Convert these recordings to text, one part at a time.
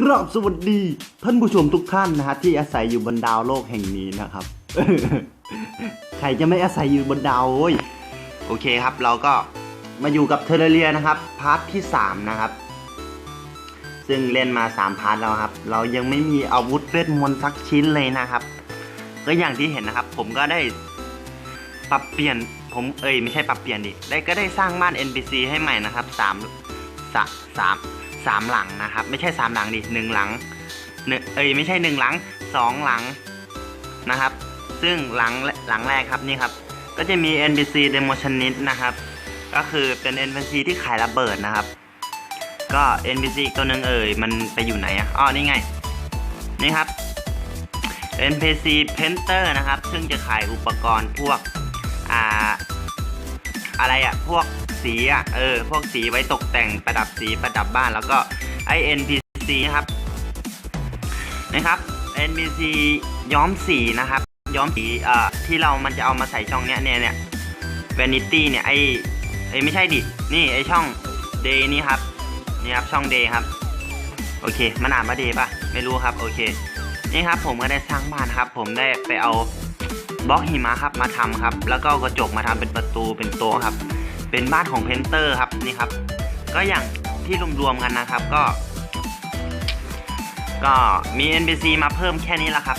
กราบสวัสดี ท่านผู้ชมทุกท่านนะฮะที่อาศัยอยู่บนดาวโลกแห่งนี้นะครับ ใครจะไม่อาศัยอยู่บนดาวโว้ยโอเคครับ เราก็มาอยู่กับเทเลเรียนะครับ พาร์ทที่ 3 นะครับ ซึ่งเล่นมา 3 พาร์ทแล้วครับ เรายังไม่มีอาวุธเวทมนต์สักชิ้นเลยนะครับ ก็อย่างที่เห็นนะครับ ผมก็ได้ปรับเปลี่ยนผมเอ้ยไม่ใช่ปรับเปลี่ยนดิได้ก็ได้สร้างบ้าน NPC ให้ใหม่นะครับสาม สามหลังนะครับ ไม่ใช่สามหลังดิหนึ่งหลังเอ้ยไม่ใช่หนึ่งหลังสองหลังนะครับ ซึ่งหลังหลังแรกครับนี่ครับ ก็จะมี NPC Demotionist นะครับ ก็คือเป็น NPC ที่ขายระเบิดนะครับ ก็ NPC อีกตัวหนึ่งเอ่ยมันไปอยู่ไหนอะอ๋อนี่ไง นี่ครับ NPC Painter นะครับ ซึ่งจะขายอุปกรณ์พวก อ่า อะไรอะพวก สีอะเออพวกสีไว้ตกแต่งประดับสีประดับบ้านแล้วก็ไอ NPC นะครับนะครับ NPC ย้อมสีนะครับย้อมสีเอ่อที่เรามันจะเอามาใส่ช่องเนี้ยเนี่ยเนี่ย Vanity เนี่ยไอไอไม่ใช่ดินี่ไอช่อง Day นี่ครับนี่ครับช่อง Day ครับโอเคมันอ่านว่า Day ป่ะไม่รู้ครับโอเคนี่ครับผมก็ได้สร้างบ้านครับ ผมได้ไปเอาบล็อกหิมะครับมาทำครับ แล้วก็กระจกมาทำเป็นประตูเป็นโต๊ะครับ เป็นบ้านของเพนเตอร์ครับนี่ครับ ก็อย่างที่รวมๆกันนะครับก็ ก็มี NPC มาเพิ่มแค่นี้แหละครับ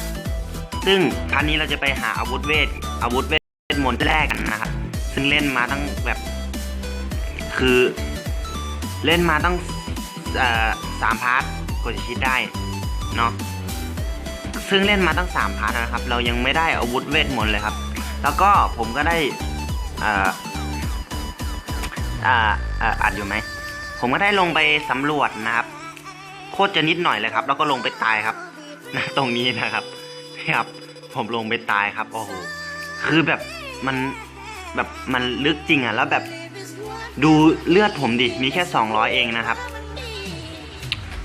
ซึ่งครั้นี้เราจะไปหาอาวุธเวทอาวุธเวทมนต์แรกกันนะครับ ซึ่งเล่นมาตั้งแบบ คือเล่นมาตั้งสามพาร์ทกว่าจะคิดได้เนาะซึ่งเล่นมาตั้งสามพาร์ทนะครับ เรายังไม่ได้อาวุธเวทมนต์เลยครับ แล้วก็ผมก็ได้อ่า อ่าอ่าอัดอยู่ไหม ผมก็ได้ลงไปสำรวจนะครับ โคตรจะนิดหน่อยเลยครับ แล้วก็ลงไปตายครับนะตรงนี้นะครับครับ ผมลงไปตายครับ โอ้โห คือแบบมันแบบมันลึกจริงอะ แล้วแบบดูเลือดผมดิ มีแค่สองร้อยเองนะครับ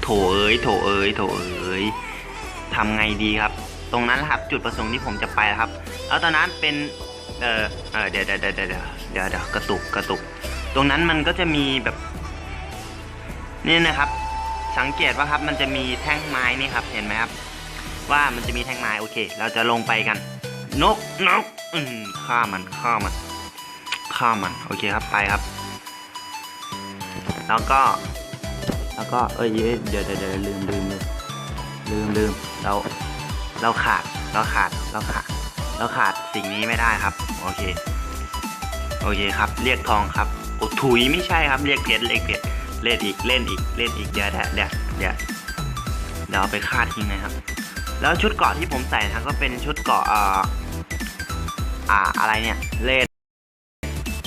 โถเอ้ย โถเอ้ย โถเอ้ยทำไงดีครับ ตรงนั้นครับ จุดประสงค์ที่ผมจะไปครับ แล้วตอนนั้นเป็น เออเออเดี๋ยวเดี๋ยวเดี๋ยวเดี๋ยวเดี๋ยวกระตุก กระตุก ตรงนั้นมันก็จะมีแบบนี่นะครับ สังเกตว่าครับมันจะมีแท่งไม้นี่ครับ เห็นไหมครับ ว่ามันจะมีแท่งไม้โอเค เราจะลงไปกัน นกนกอืมฆ่ามันฆ่ามันฆ่ามันโอเคครับไปครับ แล้วก็ แล้วก็เอ้ยเดี๋ยวเดี๋ยวเดี๋ยวลืมลืมลืมลืมลืมเราเราขาดเราขาดเราขาดเราขาดสิ่งนี้ไม่ได้ครับ โอเค โอเคครับ เรียกทองครับ โอ้ถุยไม่ใช่ครับเรียกเพชรเรียกเพชรเล่นอีกเล่นอีกเล่นอีกเดี๋ยวเดี๋ยวเดี๋ยวเดี๋ยวเดี๋ยวเอาไปคาทิ้งนะครับ แล้วชุดเกราะที่ผมใส่นะครับก็เป็นชุดเกราะอ่ออ่าอะไรเนี่ยเลด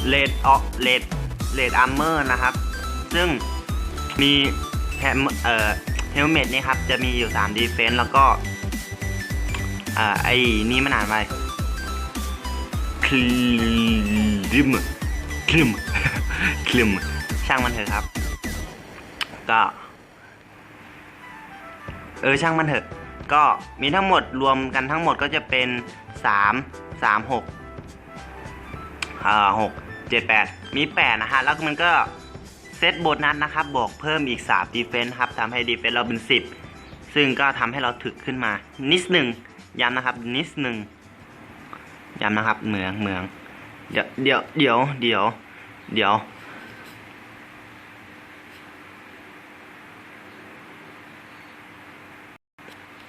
เลดออเลดเลดอาร์เมอร์นะครับ ซึ่งมีแฮมเอ่อเฮลเมตนี่ครับ จะมีอยู่3ดีเฟนส์แล้วก็อ่าไอ้นี่มันอ่านว่าคลิมคลิม คลิมช่างมันเถอะครับ ก็ เออช่างมันเถอะ ก็มีทั้งหมดรวมกันทั้งหมดก็จะเป็น3 3 6อ่า6 7 8มี8นะฮะ แล้วมันก็เซตโบนัสนะครับ บวกเพิ่มอีก3ดีเฟนส์ครับทำให้ดีเฟนส์เราเป็น10ซึ่งก็ทำให้เราถึกขึ้นมา นิดหนึ่งย้ำนะครับ นิดหนึ่งย้ำนะครับ เหมืองเหมือง เดี๋ยวเดี๋ยวเดี๋ยวเดี๋ยว เดี๋ยว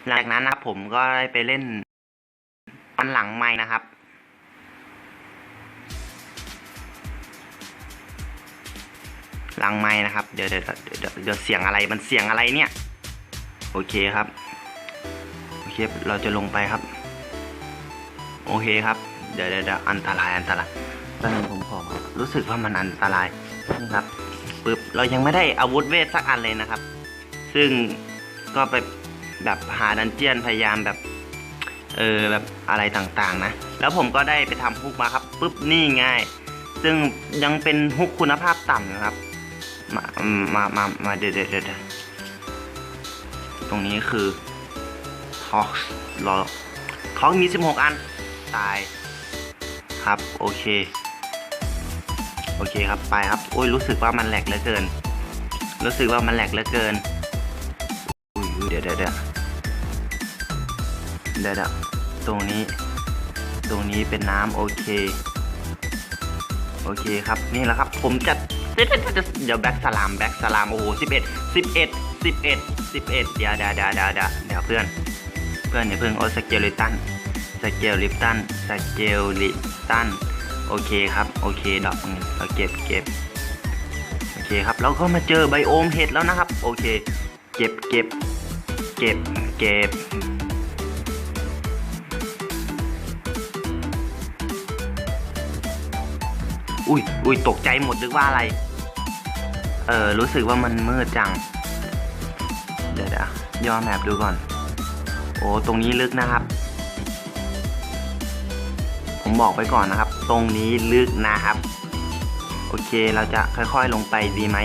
หลังจากนั้นนะครับผมก็ได้ไปเล่นอันหลังไม้นะครับหลังไม้นะครับเดี๋ยวเดี๋ยวเดี๋ยวเดี๋ยวเสียงอะไรมันเสียงอะไรเนี่ย โอเคครับ โอเคเราจะลงไปครับ โอเคครับ เดี๋ยวเดี๋ยวอันตรายอันตราย ตอนนี้ผมขอรู้สึกว่ามันอันตรายนี่ครับปึ๊บเรายังไม่ได้อาวุธเวทสักอันเลยนะครับ ซึ่งก็ไปแบบหาดันเจียนพยายามแบบ เออแบบอะไรต่างๆ นะ แล้วผมก็ได้ไปทำฮุกมาครับปึ๊บนี่ง่าย ซึ่งยังเป็นฮุกคุณภาพต่ำนะครับ มามามามาเดี๋ยวเดี๋ยวเดี๋ยวตรงนี้คือท็อกรอท็อกมี 16 อัน ตาย ครับ โอเค โอเคครับไปครับโอ้ยรู้สึกว่ามันแหลกเหลือเกิน รู้สึกว่ามันแหลกเหลือเกินอุ้ยเดี๋ยวเดี๋ยวเดี๋ยวเดี๋ยวตรงนี้ ตรงนี้เป็นน้ำโอเค โอเคครับนี่แหละครับ ผมจะเดี๋ยวเดะเดะเดียวแบ็กสลามแบ็กสลามโอ้โหสิบเอ็ดสิบเอ็ดสิบเอ็ดสิบเอ็ดเดี๋ยวเดี๋ยวเดี๋ยวเดี๋ยวเดี๋ยวเดี๋ยวเพื่อน เพื่อนอย่าเพิ่งโอ้สเกลลิตันสเกลลิตันสเกลลิตัน โอเคครับ โอเคดอกเราเก็บเก็บโอเคครับเราก็มาเจอไบโอมเห็ดแล้วนะครับ โอเค เก็บเก็บเก็บเก็บอุ้ยอุ้ยตกใจหมดนึกว่าอะไร เออรู้สึกว่ามันมืดจัง เดี๋ยวเดี๋ยวย่อแมปดูก่อน โอ้ ตรงนี้ลึกนะครับ ผมบอกไปก่อนนะครับ ตรงนี้ลึกนะครับ โอเคเราจะค่อยๆลงไปดีไหม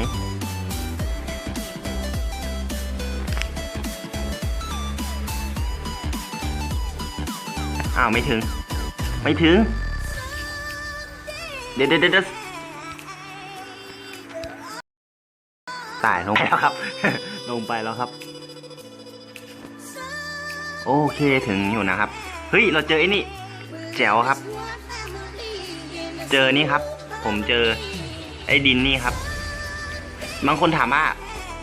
อ้าวไม่ถึง ไม่ถึง เดี๋ยวเดี๋ยวเดี๋ยวตายลงไปแล้วครับ ลงไปแล้วครับ โอเคถึงอยู่นะครับ เฮ้ย เราเจอไอ้นี่แจ๋วครับ เจอนี่ครับ ผมเจอไอ้ดินนี่ครับ บางคนถามว่า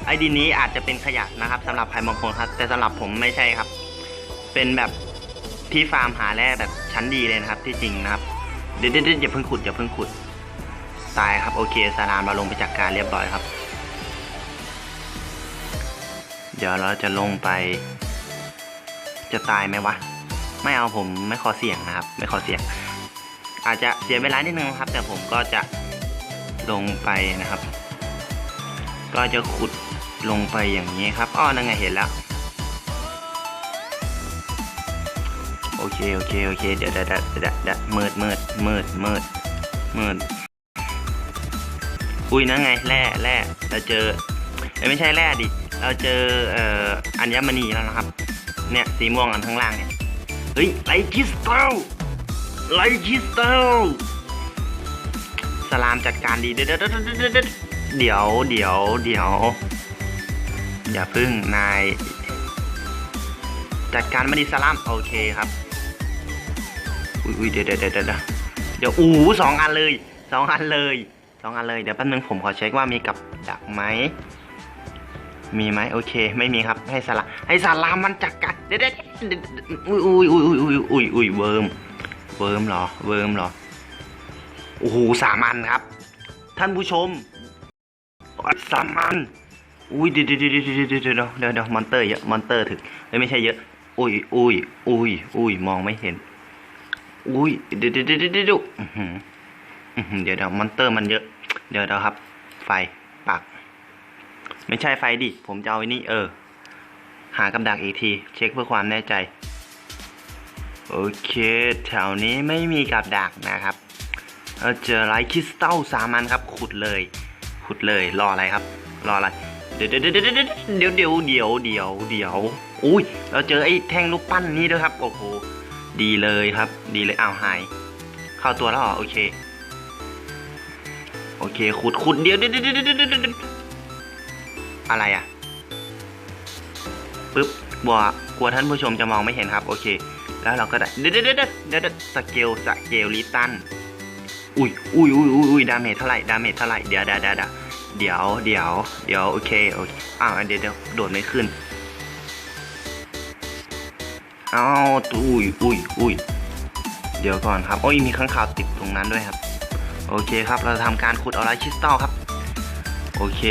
ไอ้ดินนี้อาจจะเป็นขยะนะครับสำหรับใครบางคนครับ แต่สำหรับผมไม่ใช่ครับ เป็นแบบที่ฟาร์มหาแร่แบบชั้นดีเลยนะครับ ที่จริงนะครับเดี๋ยวเดี๋ยวเดี๋ยวอย่าเพิ่งขุดอย่าเพิ่งขุดตายครับโอเคสารามเราลงไปจัดกการเรียบร้อยครับ เดี๋ยวเราจะลงไป จะตายไหมวะ ไม่เอาผมไม่ขอเสี่ยงนะครับ ไม่ขอเสี่ยง อาจจะเสียเวลานิดนึงครับ แต่ผมก็จะลงไปนะครับ ก็จะขุดลงไปอย่างนี้ครับอ้อนั่นไงเห็นแล้วโอเคโอเคโอเคเดี๋ยวเดี๋ยวเดี๋ยวเดี๋ยวเดี๋ยวมืดมืดมืดมืดมืดอุ้ยนั่นไงแร่แร่เราเจอไม่ใช่แร่ดิเราเจอเอ่ออัญมณีแล้วนะครับ เนี่ยสีม่วงอันข้างล่างเนี่ยเฮ้ยไลท์คริสตัล ไลท์คิสตัลสลามจัดการดีเดี๋ยวเดี๋ยวเดี๋ยวเดี๋ยวเดี๋ยวเดี๋ยวเดี๋ยวอย่าพึ่งนาย จัดการมาดีสลาม โอเคครับ อุ้ยเดี๋ยวเดี๋ยวเดี๋ยวเดี๋ยวเดี๋ยวอู้สองอันเลยสองอันเลยสองอันเลย เดี๋ยวแป๊บนึงผมขอเช็คว่ามีกับดักไหมมีไหมโอเค ไม่มีครับให้สลามให้สลามมันจัดการเดี๋ยวเดี๋ยวเดี๋ยวอุ้ยอุ้ยอุ้ยอุ้ยอุ้ยอุ้ยเวิร์ม เวิร์มเหรอ เวิร์มเหรอ โอ้โหสามอันครับ ท่านผู้ชมสามอัน อุ้ยเดี๋ยวเดี๋ยวเดี๋ยวเดี๋ยวเดี๋ยวเดี๋ยวมอนเตอร์เยอะ มอนเตอร์ถึงไม่ใช่เยอะ อุ้ยอุ้ยอุ้ยอุ้ยมองไม่เห็น อุ้ยเดี๋ยวเดี๋ยวเดี๋ยวเดี๋ยวเดี๋ยวเดี๋ยวมอนเตอร์มันเยอะ เดี๋ยวเดี๋ยวครับ ไฟปัก ไม่ใช่ไฟดิ ผมจะเอาไอ้นี่เออ หากับดักอีกที เช็คเพื่อความแน่ใจ โอเค แถวนี้ไม่มีกับดักนะครับเจอไลท์คริสตัลสามันครับ ขุดเลย ขุดเลยรออะไรครับ รออะไร เดี๋ยวเดี๋ยวเดี๋ยวเดี๋ยวเดี๋ยวเดี๋ยวเดี๋ยวเดี๋ยวอุ้ยเราเจอไอ้แท่งรูปปั้นนี้ด้วยครับโอ้โหดีเลยครับ ดีเลยอ้าวหาย เข้าตัวแล้วเหรอโอเค โอเค ขุดขุดเดี๋ยวเดี๋ยวเดี๋ยวเดี๋ยวเดี๋ยวเดี๋ยวอะไรอะปึ๊บบัวกลัวท่านผู้ชมจะมองไม่เห็นครับ โอเค แล้วเราก็ได้เดี๋ยวเดี๋ยวเดี๋ยวเดี๋ยวสเกลสเกลลิตันอุ้ยอุ้ยอุ้ยอุ้ยอุ้ยดาเมจเท่าไหร่ดาเมจเท่าไหร่เดี๋ยวเดี๋ยวเดี๋ยวเดี๋ยวเดี๋ยวเดี๋ยวโอเคโอเคอ้าวเดี๋ยวเดี๋ยวโดดไม่ขึ้นอ้าวอุ้ยอุ้ยอุ้ยเดี๋ยวก่อนครับโอ้ยมีข้างข่าวติดตรงนั้นด้วยครับ โอเคครับเราทำการขุดเอาไรคริสตัลครับ โอเค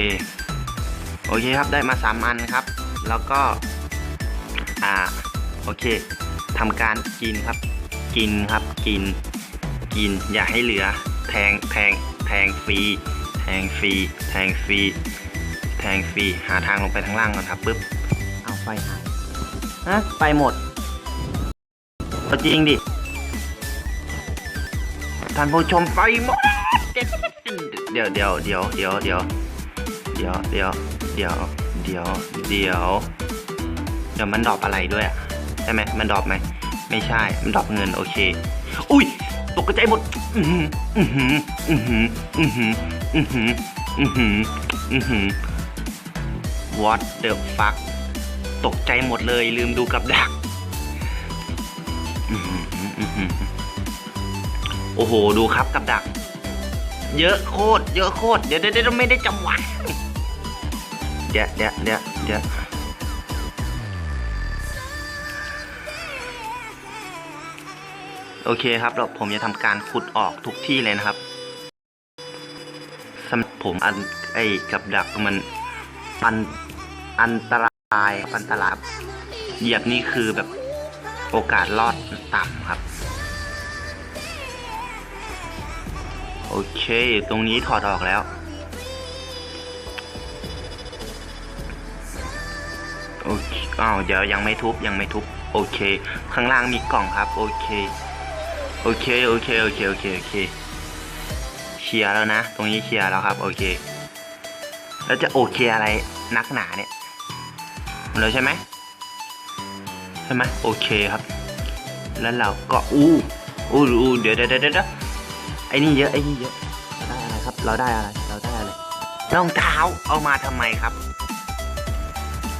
โอเคครับได้มาสามอันครับ แล้วก็ อ่า โอเค ทำการกินครับ กินครับกิน กินอย่าให้เหลือ แทงแทงแทงฟรีแทงฟรีแทงฟรีแทงฟรีหาทางลงไปทางล่างก่อนครับปึ๊บเอาไฟหายฮะไปหมดจริงดิท่านผู้ชมไฟหมดเดี๋ยวเดี๋ยวเดี๋ยวเดี๋ยวเดี๋ยวเดี๋ยวเดี๋ยวเดี๋ยวเดี๋ยวเดี๋ยวเดี๋ยวมันดรอปอะไรด้วยอะ ใช่ไหมมันดรอปไหมไม่ใช่ มันดรอปเงินโอเค อุ้ยตกใจหมด อือหืออือหืออือหืออือหืออือหืออือหืออือหือ what the fuck ตกใจหมดเลยลืมดูกับดักอื้อหืออื้อหือโอ้โห ดูครับกับดัก เยอะโคตร เยอะโคตรเดี๋ยวเดี๋ยวเดี๋ยวไม่ได้จังหวะเดี๋ยวเดี๋ยวเดี๋ยวเดี๋ยว โอเคครับเราผมจะทำการขุดออกทุกที่เลยนะครับสำหรับผมอันไอ้กับดักมันอันอันตรายอันตรายเหยียบนี่คือแบบโอกาสรอดต่ำครับ โอเค ตรงนี้ถอดออกแล้ว โอเคอ้าวเดี๋ยวยังไม่ทุบยังไม่ทุบ โอเค ข้างล่างมีกล่องครับ โอเค โอเคโอเคโอเคโอเคโอเคเคลียร์แล้วนะ ตรงนี้เคลียร์แล้วครับ โอเค แล้วจะโอเคอะไรนักหนาเนี่ยหมดแล้วใช่ไหมใช่ไหมโอเคครับ แล้วเราก็อู้อู้อู้เดี๋ยวเดี๋ยวเดี๋ยวเดี๋ยวไอ้นี่เยอะไอ้นี่เยอะเราได้อะไรครับ เราได้อะไรเราได้อะไรรองเท้าเอามาทำไมครับ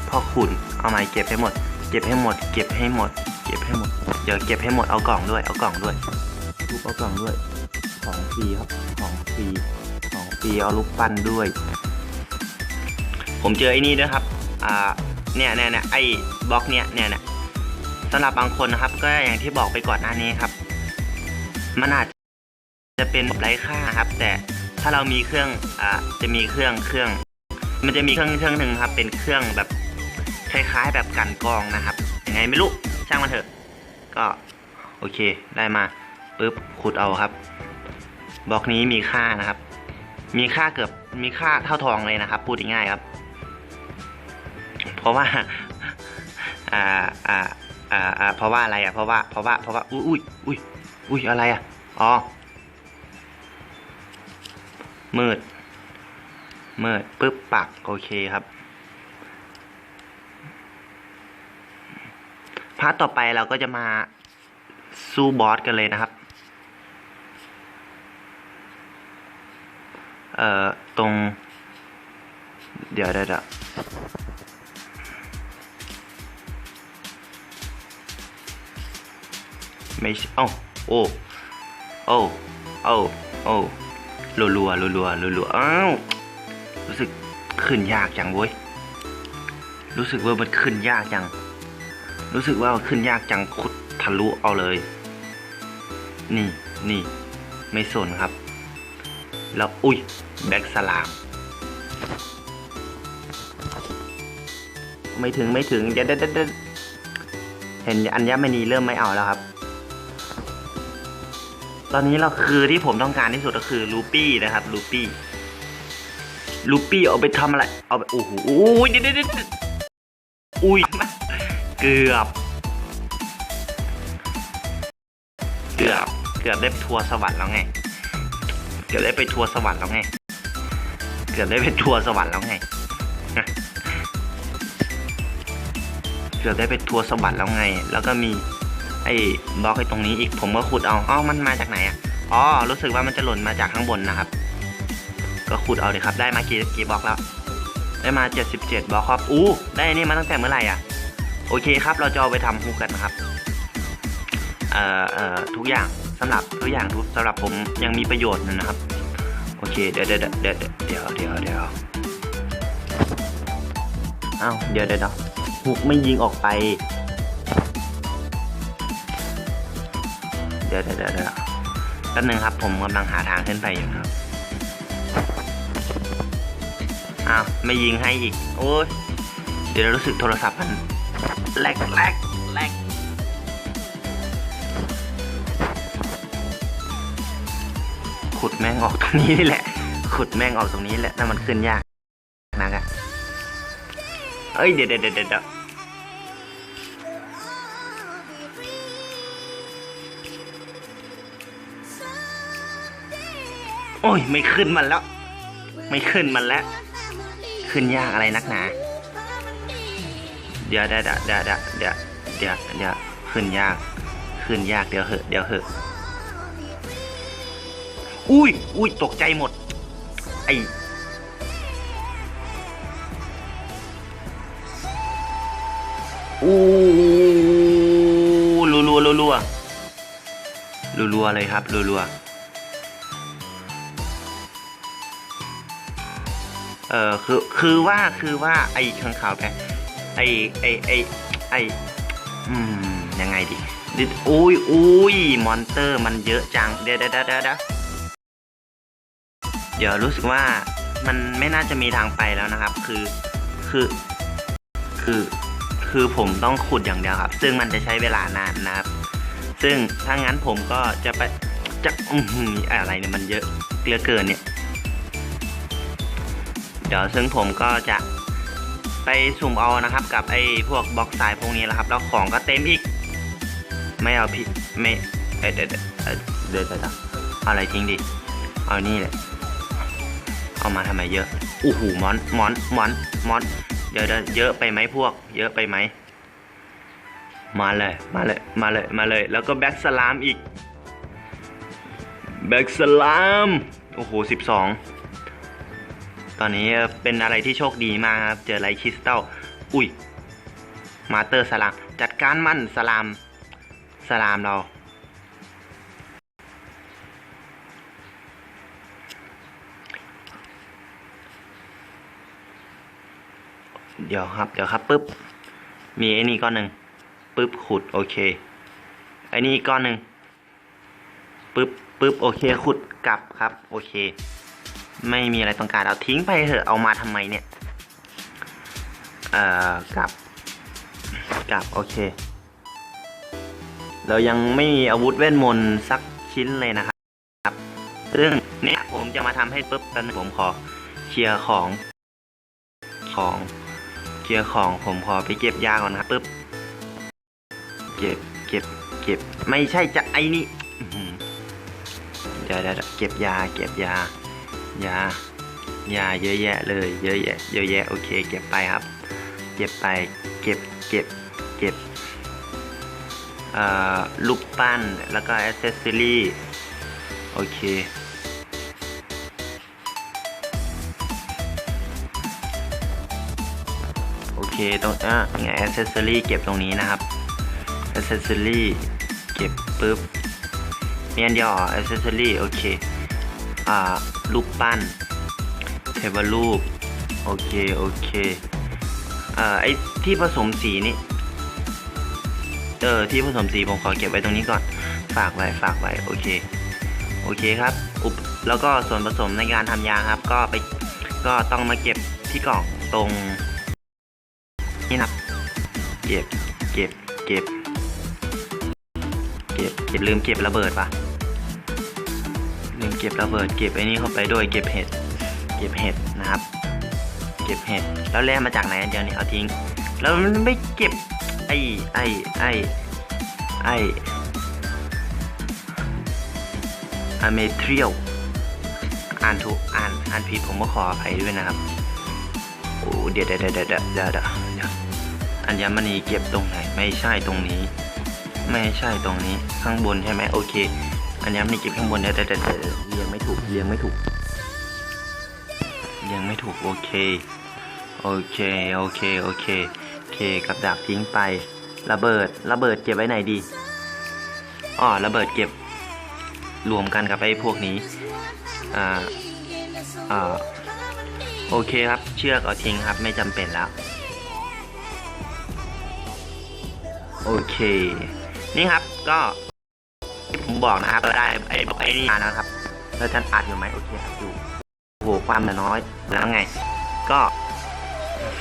พ่อคุณเอามาเก็บให้หมด เก็บให้หมด เก็บให้หมด เก็บให้หมด เดี๋ยวเก็บให้หมดเอากล่องด้วย เอากล่องด้วยทุบเอากล่องด้วย ของฟรีครับ ของฟรี ของฟรีเอาลูกปั้นด้วย ผมเจอไอ้นี่ด้วยครับ อ่า เนี่ยเนี่ยเนี่ยไอ้บล็อกเนี่ยเนี่ยเนี่ยสำหรับบางคนนะครับ ก็อย่างที่บอกไปก่อนหน้านี้ครับ มันอาจจะเป็นไร้ค่าครับ แต่ถ้าเรามีเครื่อง อ่า จะมีเครื่องเครื่อง มันจะมีเครื่องเครื่องหนึ่งครับ เป็นเครื่องแบบคล้ายๆแบบกันกรองนะครับยังไงไม่รู้ช่างมันเถอะ ก็โอเคได้มาปุ๊บขุดเอาครับบล็อกนี้มีค่านะครับ มีค่าเกือบมีค่าเท่าทองเลยนะครับ พูดง่ายๆครับ เพราะว่าอ่าอ่าอ่าอ่าเพราะว่าอะไรอะเพราะว่าเพราะว่าเพราะว่าอุ้ยอุ้ยอุ้ยอุ้ยอะไรอะอ๋อมืดมืดปึ๊บปักโอเคครับ พาร์ทต่อไปเราก็จะมาสู้บอสกันเลยนะครับ เอ่อ ตรง เดี๋ยวเดี๋ยวเดี๋ยวไม่ใช่เอ้าโอ้ โอ้ โอ้ โอ้รัวรัวรัวรัวรัวรัวอ้าว รู้สึกขึ้นยากจังเว้ย รู้สึกว่ามันขึ้นยากจัง รู้สึกว่าขึ้นยากจังขุดทะลุเอาเลย นี่นี่ไม่สนครับ แล้วอุ้ยแบ็กสลาม ไม่ถึงไม่ถึงเดี๋ยวเดี๋ยวเดี๋ยวเห็นอัญมณีเริ่มไม่เอาแล้วครับ ตอนนี้เราคือที่ผมต้องการที่สุดก็คือลูปี้นะครับลูปี้ลูปี้เอาไปทำอะไร เอาไปโอ้โหอุ้ยเดี๋ยวเดี๋ยวเดี๋ยวอุ้ย เกือบ เกือบ เกือบได้ทัวร์สวรรค์แล้วไง เกือบได้ไปทัวร์สวรรค์แล้วไง เกือบได้ไปทัวร์สวรรค์แล้วไง เกือบได้ไปทัวร์สวรรค์แล้วไง แล้วก็มีไอ้บล็อกไอ้ตรงนี้อีกผมก็ขุดเอาอ๋อมันมาจากไหนอะ อ๋อ รู้สึกว่ามันจะหล่นมาจากข้างบนนะครับ ก็ขุดเอาเลยครับ ได้มากี่กี่บล็อกแล้ว ได้มา 77บล็อกครับ อู้ ได้อันนี่มาตั้งแต่เมื่อไหร่อะ โอเคครับ เราจะเอาไปทำฮุกกันนะครับ เอ่อเอ่อทุกอย่างสำหรับทุกอย่างทุกสำหรับผมยังมีประโยชน์นะครับ โอเค เดี๋ยวเดี๋ยวเดี๋ยวเดี๋ยวเดี๋ยวเดี๋ยวอ้าวเดี๋ยวเดี๋ยวฮุกไม่ยิงออกไป เดี๋ยวเดี๋ยวเดี๋ยวแป๊บนึงครับ ผมกำลังหาทางขึ้นไปอยู่นะครับอ้าวไม่ยิงให้อีก โอ้ยเดี๋ยวรู้สึกโทรศัพท์มัน แลกแลกแลกขุดแม่งออกตรงนี้นี่แหละ ขุดแม่งออกตรงนี้แหละถ้ามันขึ้นยากนักอะเอ้ยเดี๋ยวเดี๋ยวเดี๋ยวเดี๋ยวโอ้ย ไม่ขึ้นมันแล้ว ไม่ขึ้นมันแล้ว ขึ้นยากอะไรนักหนา เดี๋ยวเดี๋ยวเดี๋ยวเดี๋ยวเดี๋ยวเดี๋ยวเดี๋ยวขึ้นยาก ขึ้นยากเดี๋ยวเหอะเดี๋ยวเหอะอุ้ยอุ้ยตกใจหมด ไออู้รัวรัวรัวรัวรัวรัวเลยครับรัวรัวเออคือคือว่าคือว่าไอ้ข้างขาวแพ ไอไอไอไออืมยังไงดีดิอุ้ยอุ้ยมอนเตอร์มันเยอะจังเดี๋ยวเดี๋ยวเดี๋ยวเดี๋ยวเดี๋ยวรู้สึกว่ามันไม่น่าจะมีทางไปแล้วนะครับ คือคือคือคือผมต้องขุดอย่างเดียวครับ ซึ่งมันจะใช้เวลานานนะครับ ซึ่งถ้างั้นผมก็จะไปจะอือหืออะไรเนี่ยมันเยอะเหลือเกินเนี่ย เดี๋ยวซึ่งผมก็จะ ไปสุ่มเอานะครับ กับไอ้พวกบล็อกทรายพวกนี้แหละครับ แล้วของก็เต็มอีก ไม่เอาพี่ไม่เดี๋ยวเดี๋ยวเดี๋ยวอะไรทิ้งดิ เอานี่แหละ เอามาทำไมเยอะโอู้หูมอนมอนมอนมอนเยวเดี๋ยวเยอะไปไหมพวก เยอะไปไหมมาเลยมาเลยมาเลยมาเลย แล้วก็แบ็กสลามอีกแบ็กสลามโอ้โหสิบสอง ตอนนี้เป็นอะไรที่โชคดีมากครับ เจอไลท์คริสตัลอุ้ย มาเตอร์สลาม จัดการมันสลาม สลามเรา เดี๋ยวครับ เดี๋ยวครับปุ๊บ มีไอ้นี่ก้อนหนึ่งปุ๊บขุดโอเค ไอ้นี่อีกก้อนหนึ่งปุ๊บปุ๊บโอเคขุดกลับครับ โอเค ไม่มีอะไรต้องการเอาทิ้งไปเถอะเอามาทำไมเนี่ย เอ่อกลับกลับโอเค เรายังไม่มีอาวุธเวทมนต์สักชิ้นเลยนะครับ ซึ่งเนี่ยผมจะมาทำให้ปุ๊บตอนผมขอเคลียร์ของของเคลียร์ของผมขอไปเก็บยาก่อนนะครับปุ๊บ เก็บเก็บเก็บไม่ใช่จะไอ้นี่เดี๋ยวเดี๋ยวเดี๋ยวเก็บยาเก็บยา ยายาเยอะแยะเลย เยอะแยะ เยอะแยะ โอเค เก็บไปครับ เก็บไป เก็บ เก็บ เก็บอ่อลูกปั้น แล้วก็อ c เซสซอรี่ โอเค โอเค ตรงอะไงอ c เซสซอรี่เก็บตรงนี้นะครับอ c เซสซอรี่ เก็บปุ๊บเมีอันเดียวอ๋ออเซสซอรี่ โอเค อ่า ลูกปั้นเทวรูป โอเค โอเคอ่าไอที่ผสมสีนี่เออที่ผสมสีผมขอเก็บไว้ตรงนี้ก่อน ฝากไว้ฝากไว้โอเค โอเคครับอุปแล้วก็ส่วนผสมในการทำยาครับ ก็ไปก็ต้องมาเก็บที่กล่องตรงนี่นะเก็บเก็บเก็บ เก็บเก็บลืมเก็บระเบิดปะลืม เก็บระเบิด เก็บไอ้นี่เข้าไปด้วย เก็บเห็ด เก็บเห็ดนะครับ เก็บเห็ด แล้วแล่มาจากไหนเดียวนี่เอาทิ้ง แล้วไม่เก็บ ไอ้ ไอ้ ไอ้ ไอ้อเมเทรียลอ่านถูกอ่านอ่านผิดผมก็ขออภัยด้วยนะครับ โอ้เดี๋ยวเดี๋ยวเดี๋ยวเดี๋ยวเดี๋ยวเดี๋ยวเดี๋ยวอัญมณีเก็บตรงไหน ไม่ใช่ตรงนี้ ไม่ใช่ตรงนี้ ข้างบนใช่ไหมโอเค อัญมณีเก็บข้างบนเดี๋ยวเดี๋ยวเดี๋ยวเดี๋ยวเรียงไม่ถูกเรียงไม่ถูกเรียงไม่ถูกโอเคโอเคโอเคโอเคโอเคกับดักทิ้งไประเบิดระเบิดเก็บไว้ไหนดีอ๋อระเบิดเก็บรวมกันกับไอ้พวกนี้อ่าอ่าโอเคครับ เชือกเอาทิ้งครับไม่จำเป็นแล้ว โอเค นี่ครับก็ ผมบอกนะครับได้ไอ้บอกไอ้นี่มาแล้วครับแล้วท่านอัดอยู่ไหมโอเคอัดอยู่โอ้โหความเหลือน้อยแล้วไง ก็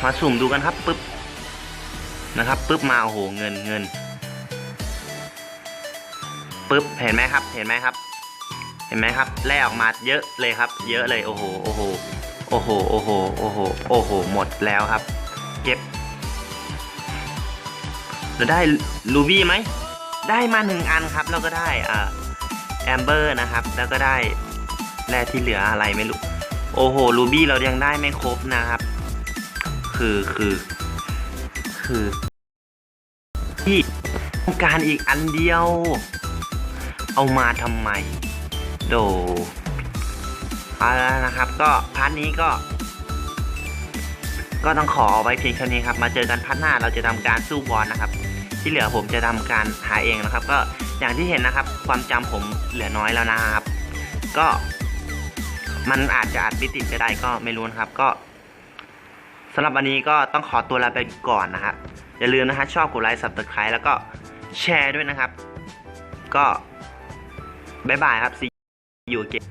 มาสุ่มดูกันครับปึ๊บนะครับปึ๊บมาโอ้โหเงินเงินปึ๊บเห็นไหมครับ เห็นไหมครับ เห็นไหมครับแล่ออกมาเยอะเลยครับ เยอะเลยโอ้โหโอ้โหโอ้โหโอ้โหโอ้โหโอ้โหหมดแล้วครับ เก็บเราได้ลูบี้ไหม ได้มาหนึ่งอันครับ แล้วก็ได้อ่าแอมเบอร์นะครับ แล้วก็ได้แร่ที่เหลืออะไรไม่รู้ โอ้โหลูบี้เรายังได้ไม่ครบนะครับ คือคือคือที่ต้องการอีกอันเดียว เอามาทำไม โดเอาละนะครับ ก็พาร์ทนี้ก็ ก็ต้องขออไว้เพียงเท่านี้ครับ มาเจอกันพัดหน้าเราจะทำการสู้บอลนะครับ ที่เหลือผมจะทำการหาเองนะครับ ก็อย่างที่เห็นนะครับ ความจำผมเหลือน้อยแล้วนะครับ ก็ มันอาจจะอัดไม่ติดก็ได้ก็ไม่รู้นะครับ ก็สำหรับวันนี้ก็ต้องขอตัวลาไปก่อนนะครับอย่าลืมนะฮะชอบกดไลค์ subscribe แล้วก็แชร์ด้วยนะครับ ก็บายบายครับ see you again